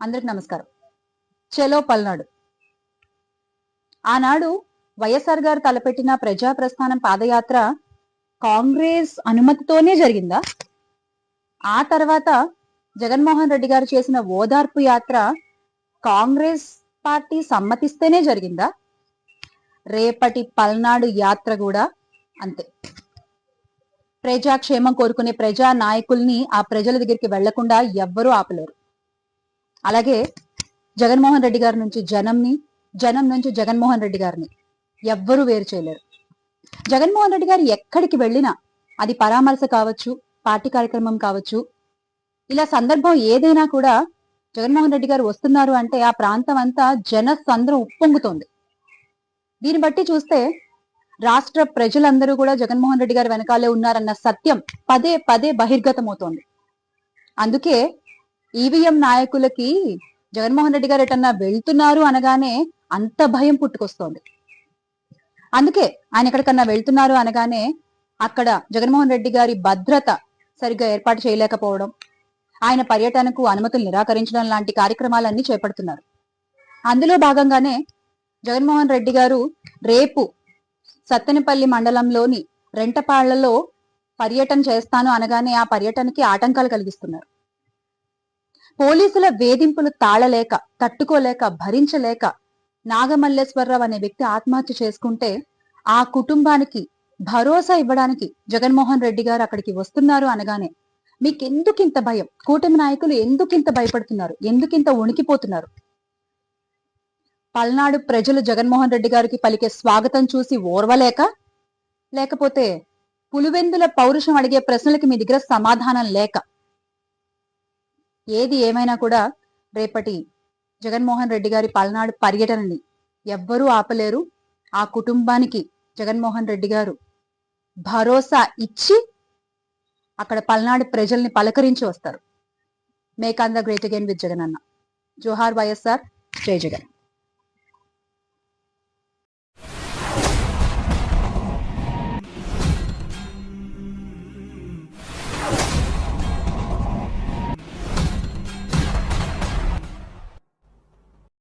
అందరికి నమస్కారం. చెలో పల్నాడు. ఆనాడు వైఎస్ఆర్ గారు తలపెట్టిన ప్రజా ప్రస్థానం పాదయాత్ర కాంగ్రెస్ అనుమతితోనే జరిగిందా? ఆ తర్వాత జగన్మోహన్ రెడ్డి గారు చేసిన ఓదార్పు యాత్ర కాంగ్రెస్ పార్టీ సమ్మతిస్తేనే జరిగిందా? రేపటి పల్నాడు యాత్ర కూడా అంతే. ప్రజాక్షేమం కోరుకునే ప్రజా నాయకుల్ని ఆ ప్రజల దగ్గరికి వెళ్ళకుండా ఎవ్వరూ ఆపలేరు. అలాగే జగన్మోహన్ రెడ్డి గారి నుంచి జనంని జనం నుంచి జగన్మోహన్ రెడ్డి గారిని ఎవ్వరూ వేరు చేయలేరు. జగన్మోహన్ రెడ్డి గారు ఎక్కడికి వెళ్ళినా అది పరామర్శ కావచ్చు పార్టీ కార్యక్రమం కావచ్చు ఇలా సందర్భం ఏదైనా కూడా జగన్మోహన్ రెడ్డి గారు వస్తున్నారు అంటే ఆ ప్రాంతం అంతా జన సంద్రం ఉప్పొంగుతోంది. దీన్ని బట్టి చూస్తే రాష్ట్ర ప్రజలందరూ కూడా జగన్మోహన్ రెడ్డి గారు వెనకాలే ఉన్నారన్న సత్యం పదే పదే బహిర్గతమవుతోంది. అందుకే ఈవీఎం నాయకులకి జగన్మోహన్ రెడ్డి గారు ఎటన్నా వెళ్తున్నారు అనగానే అంత భయం పుట్టుకొస్తోంది. అందుకే ఆయన ఎక్కడికన్నా వెళ్తున్నారు అనగానే అక్కడ జగన్మోహన్ రెడ్డి గారి భద్రత సరిగ్గా ఏర్పాటు చేయలేకపోవడం ఆయన పర్యటనకు అనుమతులు నిరాకరించడం లాంటి కార్యక్రమాలన్నీ చేపడుతున్నారు. అందులో భాగంగానే జగన్మోహన్ రెడ్డి గారు రేపు సత్తెనపల్లి మండలంలోని రెంటపాళ్ళలో పర్యటన చేస్తాను అనగానే ఆ పర్యటనకి ఆటంకాలు కలిగిస్తున్నారు. పోలీసుల వేధింపులు తాళలేక తట్టుకోలేక భరించలేక నాగమల్లేశ్వరరావు అనే వ్యక్తి ఆత్మహత్య చేసుకుంటే ఆ కుటుంబానికి భరోసా ఇవ్వడానికి జగన్మోహన్ రెడ్డి గారు అక్కడికి వస్తున్నారు అనగానే మీకు ఎందుకింత భయం? కూటమి నాయకులు ఎందుకింత భయపడుతున్నారు? ఎందుకింత ఉణికిపోతున్నారు పల్నాడు ప్రజలు జగన్మోహన్ రెడ్డి గారికి పలికే స్వాగతం చూసి ఓర్వలేక? లేకపోతే పులివెందుల పౌరుషం అడిగే ప్రశ్నలకి మీ దగ్గర సమాధానం లేక? ఏది ఏమైనా కూడా రేపటి జగన్మోహన్ రెడ్డి గారి పల్నాడు పర్యటనని ఎవ్వరూ ఆపలేరు. ఆ కుటుంబానికి జగన్మోహన్ రెడ్డి గారు భరోసా ఇచ్చి అక్కడ పల్నాడు ప్రజల్ని పలకరించి వస్తారు. Make on the great again with Jagan అన్న జోహార్ వైఎస్ఆర్ జై జగన్